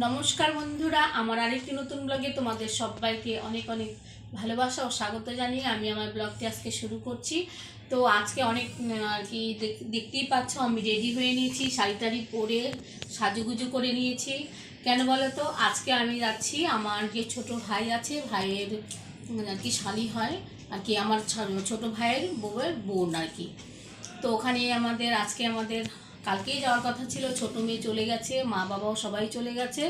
নমস্কার বন্ধুরা, আমার আরেকটি নতুন ব্লগে তোমাদের সবাইকে অনেক অনেক ভালোবাসা ও স্বাগত জানিয়ে আমি আমার ব্লগটি আজকে শুরু করছি। তো আজকে অনেক আর কি দেখতেই পাচ্ছ, আমি রেডি হয়ে নিয়েছি শাড়ি টাড়ি পরে সাজুগুজু করে নিয়েছি। কেন বলো তো আজকে আমি যাচ্ছি, আমার যে ছোট ভাই আছে, ভাইয়ের আর কি শালি হয়, আর কি আমার ছোট ভাইয়ের বউয়ের বোন আর কি। তো ওখানে আমাদের, আজকে আমাদের কালকেই যাওয়ার কথা ছিল, ছোট মেয়ে চলে গেছে, মা বাবাও সবাই চলে গেছে।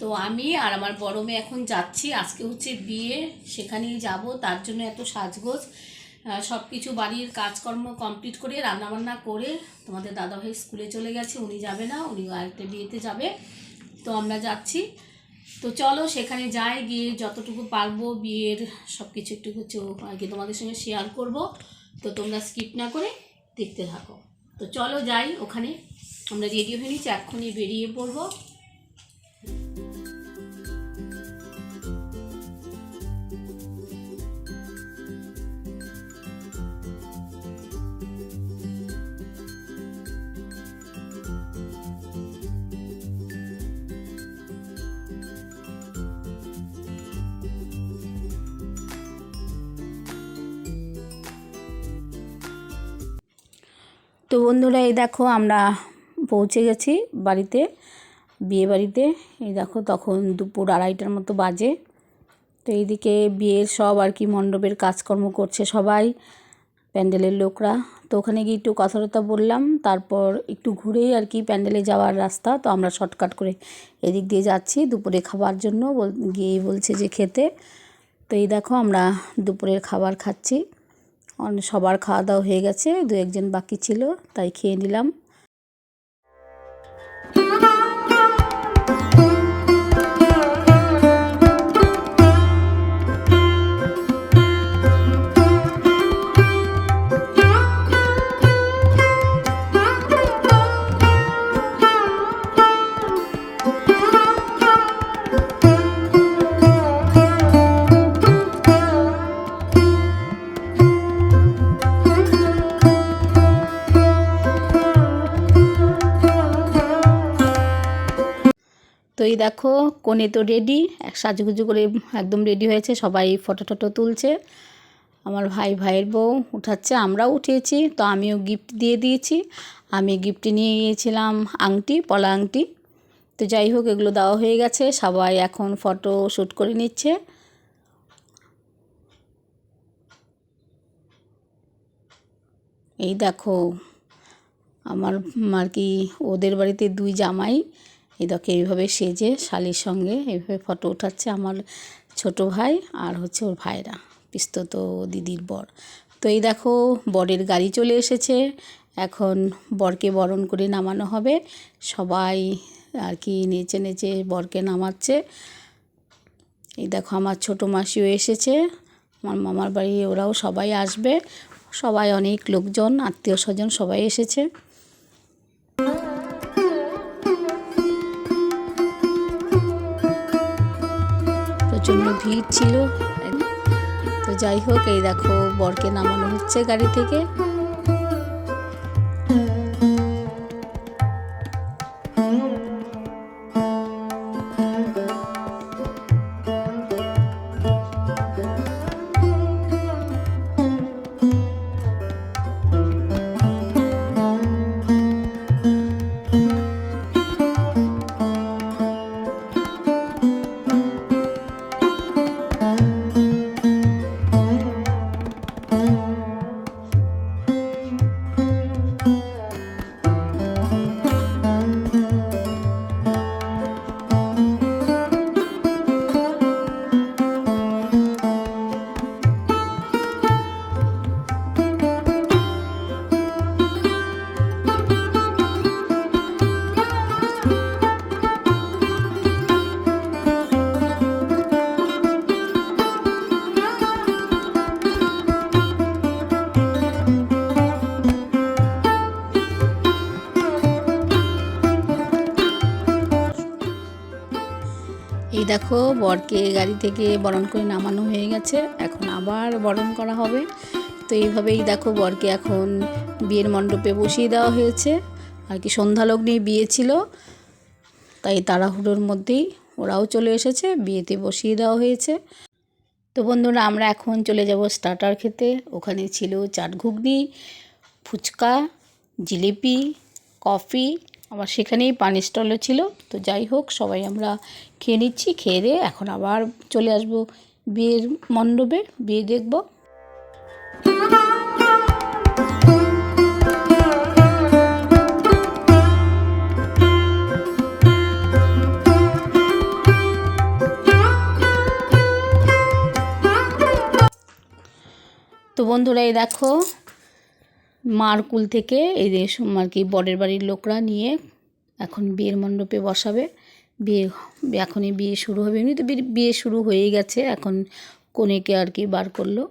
তো আমি আর আমার বড় মেয়ে এখন যাচ্ছি, আজকে হচ্ছে বিয়ে, সেখানেই যাব, তার জন্য এত সাজগোজ। সব কিছু বাড়ির কাজকর্ম কমপ্লিট করে, রান্নাবান্না করে, তোমাদের দাদাভাই স্কুলে চলে গেছে, উনি যাবে না উনি আরেকটা বিয়েতে যাবে। তো আমরা যাচ্ছি। তো চলো, সেখানে যাই, গিয়ে যতটুকু পারব বিয়ের সব কিছু একটু কিছু কি তোমাদের সঙ্গে শেয়ার করব। তো তোমরা স্কিপ না করে দেখতে থাকো। তো চলো যাই ওখানে আমরা রেডি হয়ে নিচ্ছি এক্ষুনি বেরিয়ে পড়ব। তো বন্ধুরা, এই দেখো আমরা পৌঁছে গেছি বাড়িতে, বিয়ে বাড়িতে। এই দেখো তখন দুপুর আড়াইটার মতো বাজে। তো এইদিকে বিয়ের সব আর কি মণ্ডপের কাজকর্ম করছে সবাই, প্যান্ডেলের লোকরা। তো ওখানে গিয়ে একটু কথা টথা বললাম, তারপর একটু ঘুরেই আর কি প্যান্ডেলে যাওয়ার রাস্তা। তো আমরা শর্টকাট করে এদিক দিয়ে যাচ্ছি দুপুরে খাবার জন্য গিয়েই বলছে যে খেতে। তো এই দেখো আমরা দুপুরের খাবার খাচ্ছি। সবার খাওয়া দাওয়া হয়ে গেছে দু একজন বাকি ছিল তাই খেয়ে নিলাম। তো এই দেখো, কোণে তো রেডি সাজুগুজু করে একদম রেডি হয়েছে, সবাই ফটো টটো তুলছে। আমার ভাই ভাইয়ের বউ উঠাচ্ছে, আমরাও উঠিয়েছি, তো আমিও গিফট দিয়ে দিয়েছি। আমি গিফট নিয়ে গিয়েছিলাম আংটি, পলা আংটি। তো যাই হোক, এগুলো দেওয়া হয়ে গেছে, সবাই এখন ফটো শ্যুট করে নিচ্ছে। এই দেখো, আমার আর কি, ওদের বাড়িতে দুই জামাই এই এইভাবে সেজে শালির সঙ্গে এইভাবে ফটো উঠাচ্ছে আমার ছোট ভাই আর হচ্ছে ওর ভাইরা, পিস্তত দিদির বর। তো এই দেখো, বরের গাড়ি চলে এসেছে। এখন বরকে বরণ করে নামানো হবে। সবাই আর কি নেচে নেচে বরকে নামাচ্ছে। এই দেখো, আমার ছোটো মাসিও এসেছে। আমার মামার বাড়ি, ওরাও সবাই আসবে। সবাই অনেক লোকজন, আত্মীয় স্বজন সবাই এসেছে। প্রচণ্ড ভিড় ছিল। তো যাই হোক এই দেখো বরকে নামানো হচ্ছে গাড়ি থেকে। দেখো, বরকে গাড়ি থেকে বরণ করে নামানো হয়ে গেছে। এখন আবার বরণ করা হবে। তো এইভাবেই দেখো, বরকে এখন বিয়ের মণ্ডপে বসিয়ে দেওয়া হয়েছে। আর কি সন্ধ্যালগ্নে বিয়ে ছিল। তাই তাড়াহুড়োর মধ্যেই ওরাও চলে এসেছে, বিয়েতে বসিয়ে দেওয়া হয়েছে। তো বন্ধুরা, আমরা এখন চলে যাব স্টার্টার খেতে। ওখানে ছিল চাট ঘুগনি, ফুচকা, জিলিপি, কফি আবার সেখানেই পানি স্টলও ছিল। তো যাই হোক, সবাই আমরা খেয়ে নিচ্ছি, খেয়ে দিয়ে এখন আবার চলে আসব বিয়ের মণ্ডপে, বিয়ে দেখব। তো বন্ধুরা, এই দেখো মার কুল থেকে এই আর কি বরের বাড়ির লোকরা নিয়ে এখন বিয়ের মণ্ডপে বসাবে। বিয়ে এখনই বিয়ে শুরু হবে। এমনি তো বিয়ে- বিয়ে শুরু হয়েই গেছে। এখন কনেকে আর কি বার করল।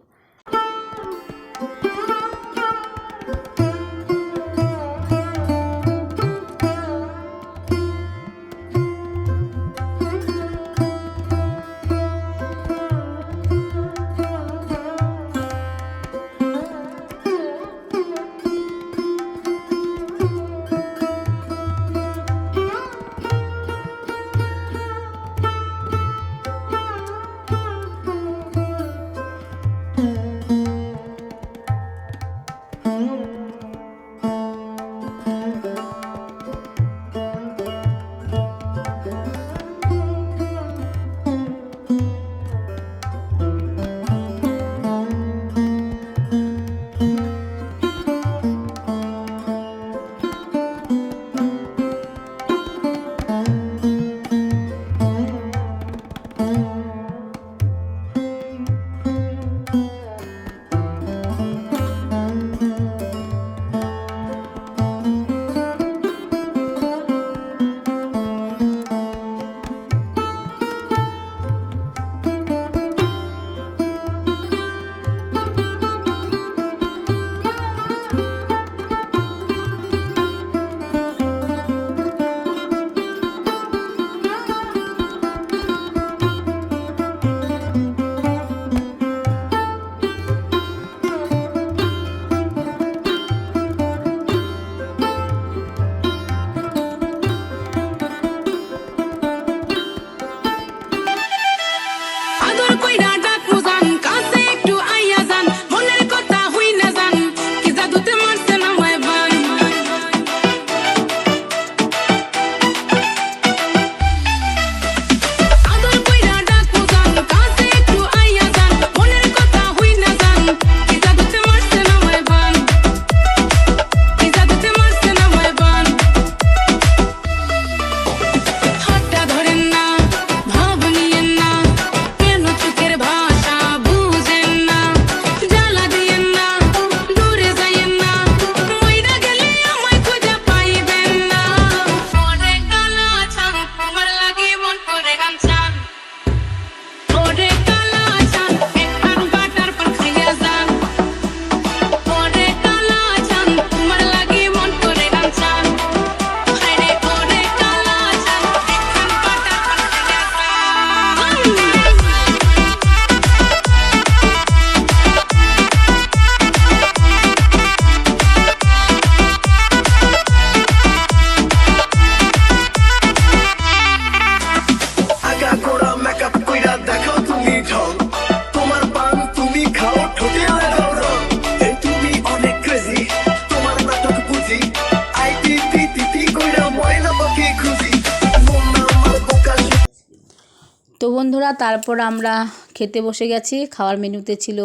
তো বন্ধুরা, তারপর আমরা খেতে বসে গেছি। খাওয়ার মেনুতে ছিল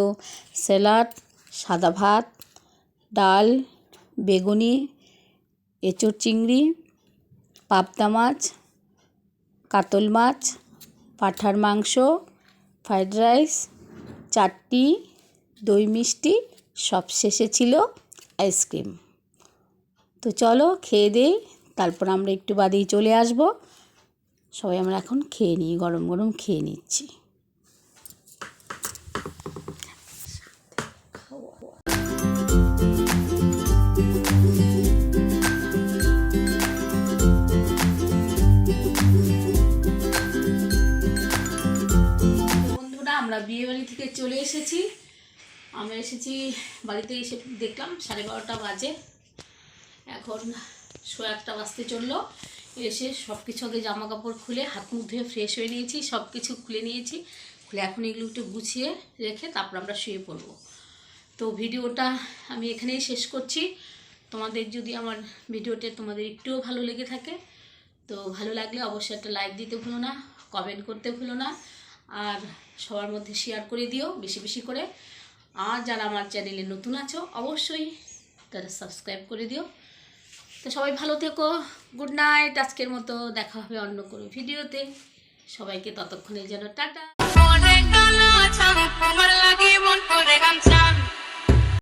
স্যালাড, সাদা ভাত, ডাল, বেগুনি, এঁচোড় চিংড়ি, পাবদা মাছ, কাতল মাছ, পাঁঠার মাংস, ফ্রাইড রাইস, চাটনি, দই মিষ্টি, সব শেষে ছিল আইসক্রিম। তো চলো খেয়ে দেই, তারপর আমরা একটু বাদেই চলে আসব। সবাই আমরা এখন খেয়ে নিই, গরম গরম খেয়ে নিচ্ছি। বন্ধুরা, আমরা বিয়ে বাড়ি থেকে চলে এসেছি। আমরা এসেছি বাড়িতে এসে দেখলাম সাড়ে বারোটা বাজে। এখন শো একটা বাজতে চলল। এসে সব কিছু আগে জামা কাপড় খুলে, হাত মুখ ধুয়ে ফ্রেশ হয়ে নিয়েছি সব কিছু খুলে নিয়েছি। খুলে এখন এগুলো একটু গুছিয়ে রেখে তারপর আমরা শুয়ে পড়ব। তো ভিডিওটা আমি এখানেই শেষ করছি। তোমাদের যদি আমার ভিডিওটা তোমাদের একটুও ভালো লেগে থাকে, তো ভালো লাগলে অবশ্যই একটা লাইক দিতে ভুলো না কমেন্ট করতে ভুলো না, আর সবার মধ্যে শেয়ার করে দিও বেশি বেশি করে। আর যারা আমার চ্যানেলে নতুন আছো, অবশ্যই তারা সাবস্ক্রাইব করে দিও। তো সবাই ভালো থেকো। গুড নাইট আজকের মতো দেখা হবে অন্য কোনো ভিডিওতে। সবাইকে ততক্ষণের যেন টাটা।